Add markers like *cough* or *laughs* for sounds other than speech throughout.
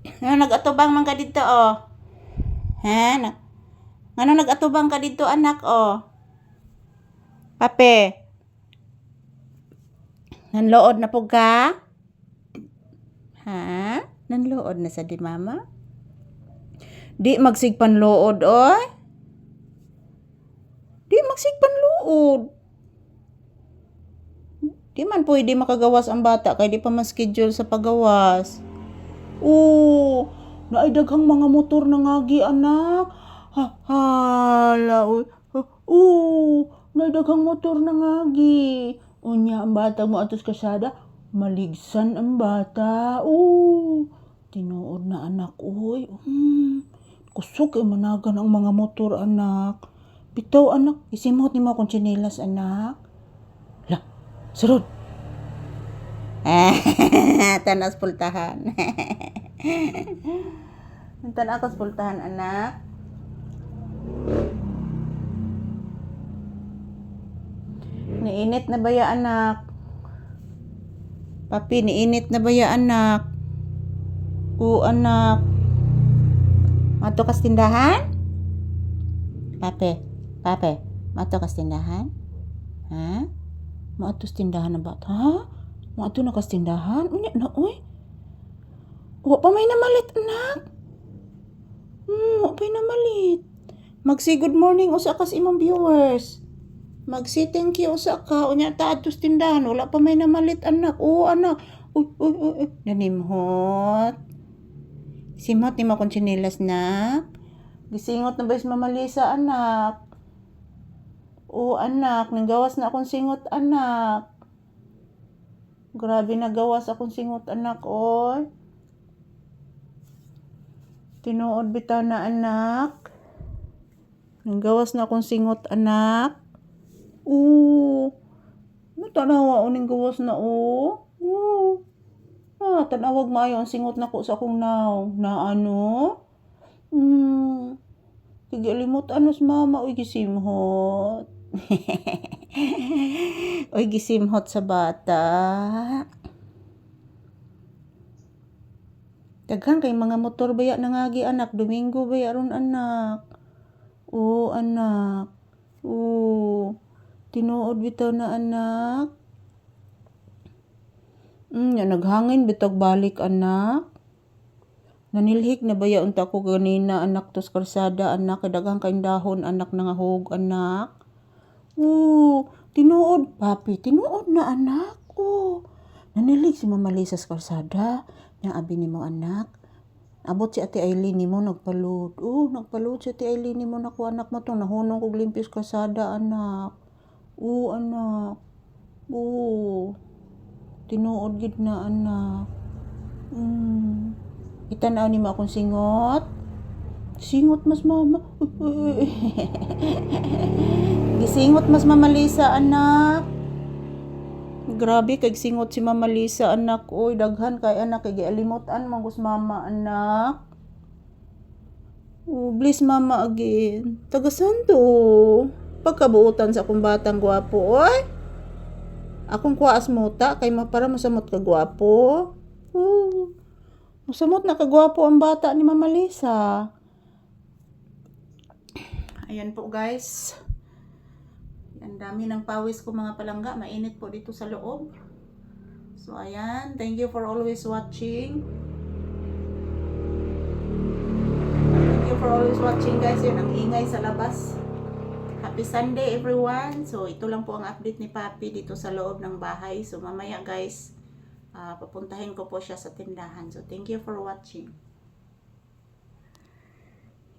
Ano nag-atubang man ka dito, oh? Ha? Ano nag-atubang ka dito, anak, oh? Pape. Nanlood na po ka? Ha? Nanlood na sa di mama? Di magsigpan lood, oy? Di magsigpan lood. Di man pwede makagawas ang bata kay di pa man schedule sa pagawas. Oo, naidaghang mga motor na ngagi anak. Ha, hala, uy. Oo, naidaghang motor na ngagi. Unya ang bata mo atos kasada, maligsan ang bata. Oo, tinuod na anak, uy. Hmm, kusog kay managan ang mga motor anak. Bitaw anak, isimot ni mo akong tsinelas anak. La, sarod. *laughs* Tanas pultahan. *laughs* *laughs* Tanas ako pultahan, anak. Niinit na ba ya, anak? Papi, niinit na ba ya, anak? Oo, anak. Mato kas tindahan? Pape, pape, mato kas tindahan? Ha? Maatos tindahan na bata? Ha? Maato na kas tindahan? Unya na, uy. Wa may namalit, anak. Hmm, wa pa namalit. Magsi good morning usa kas imong viewers. Magsi thank you usa ka. Unya ta atos tindahan. Wala pa may namalit, anak. Oo, anak. Uy, uy, uy, uy. Nanimhot. Simot ni mo kong chinilas na. Gisingot na ba is mamalisa, anak? Oo, anak. Nanggawas na akong singot, anak. Grabe na gawas akong singot, anak, oy. Tinuod bitaw na, anak. Nanggawas na akong singot, anak. Oo. Natanawa uning gawas na, oh. Oo. Ah, tanawag maayo ang singot na ko sa akong naw. Na ano? Hmm. Tigalimot anos mama, uy gisimhot. *laughs* uy gisimhot sa bata. Daghan kay mga motor baya nangagi anak, Domingo baya ron anak. Oo, anak. Oo. Tinuod bitaw na anak. Mm, ya, naghangin bitag balik anak. Nanilhik na baya unta ko ganina anak tos karsada anak daghang kay dahon anak nangahog anak. Oo, tinuod papi, tinuod na anak. Oo. Nanilig si Mama Lisa sa karsada. Nya abi nimo anak. Abot si Ate Aileen nimo nagpalud. Oo, nagpalud si Ate Aileen nimo nako anak mo tong nahunong kog limpis karsada anak. Oo, anak. Oo. Tinuod gid na anak. Mm. Itanaw ni mo akong singot. Singot mas mama. *laughs* Gisingot mas mama Lisa anak. Grabe kay singot si Mama Lisa anak. Oy, daghan kay anak kay gialimutan man gus mama anak. Oh, please mama again. Taga santo. Pagkabuutan sa akong batang gwapo, oy. Akong kuwaas muta kay ma para masamot ka gwapo. Oh. Masamot na kagwapo ang bata ni Mama Lisa. Ayan po guys. Ang dami ng pawis ko mga palangga. Mainit po dito sa loob. So ayan. Thank you for always watching. Thank you for always watching guys. Yun ang ingay sa labas. Happy Sunday everyone. So ito lang po ang update ni Papi dito sa loob ng bahay. So mamaya guys, ah, papuntahin ko po siya sa tindahan. So thank you for watching.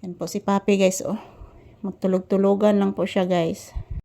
Yan po si Papi guys oh. Magtulog-tulugan lang po siya guys.